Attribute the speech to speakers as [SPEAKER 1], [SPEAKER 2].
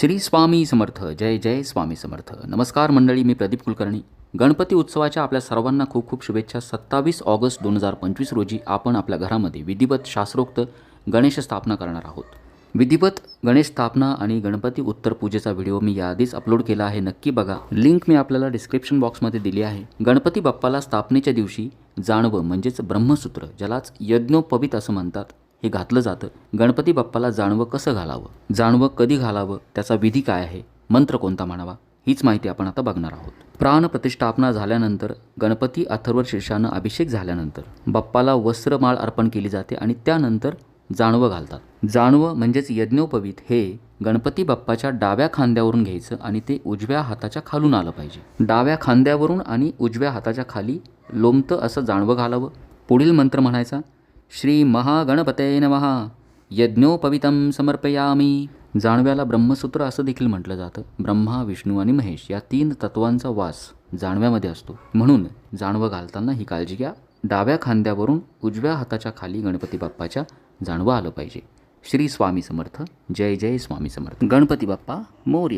[SPEAKER 1] श्री स्वामी समर्थ जय जय स्वामी समर्थ. नमस्कार मंडळी मी प्रदीप कुलकर्णी. गणपती उत्सवाच्या आपल्या सर्वांना खूप खूप शुभेच्छा. सत्तावीस ऑगस्ट दोन हजार पंचवीस रोजी आपण आपल्या घरामध्ये विधिवत शास्त्रोक्त गणेश स्थापना करणार आहोत. विधिवत गणेश स्थापना आणि गणपती उत्तर पूजेचा व्हिडिओ मी याआधीच अपलोड केला आहे. नक्की बघा. लिंक मी आपल्याला डिस्क्रिप्शन बॉक्समध्ये दिली आहे. गणपती बाप्पाला स्थापनेच्या दिवशी जाणवं म्हणजेच ब्रह्मसूत्र ज्यालाच यज्ञोपवित असं म्हणतात. हे घातलं जातं. गणपती बाप्पाला जाणवं कसं घालावं? जाणवं कधी घालावं? त्याचा विधी काय आहे? मंत्र कोणता म्हणावा? हीच माहिती आपण आता बघणार आहोत. प्राण प्रतिष्ठापना झाल्यानंतर गणपती अथर्व शीर्षानं अभिषेक झाल्यानंतर बाप्पाला वस्त्रमाळ अर्पण केली जाते आणि त्यानंतर जाणवं घालतात. जाणवं म्हणजेच यज्ञोपवीत हे गणपती बाप्पाच्या डाव्या खांद्यावरून घ्यायचं आणि ते उजव्या हाताच्या खालून आलं पाहिजे. डाव्या खांद्यावरून आणि उजव्या हाताच्या खाली लोमतं असं जाणवं घालावं. पुढील मंत्र म्हणायचा श्री महागणपते नमः. यज्ञोपवितं समर्पयामी. जाणव्याला ब्रह्मसूत्र असं देखील म्हटलं जातं. ब्रह्मा विष्णू आणि महेश या तीन तत्वांचा वास जाणव्यामध्ये असतो. म्हणून जाणवं घालताना ही काळजी घ्या. डाव्या खांद्यावरून उजव्या हाताच्या खाली गणपती बाप्पाच्या जाणवं आलं पाहिजे. श्री स्वामी समर्थ. जय जय स्वामी समर्थ. गणपती बाप्पा मोर्या.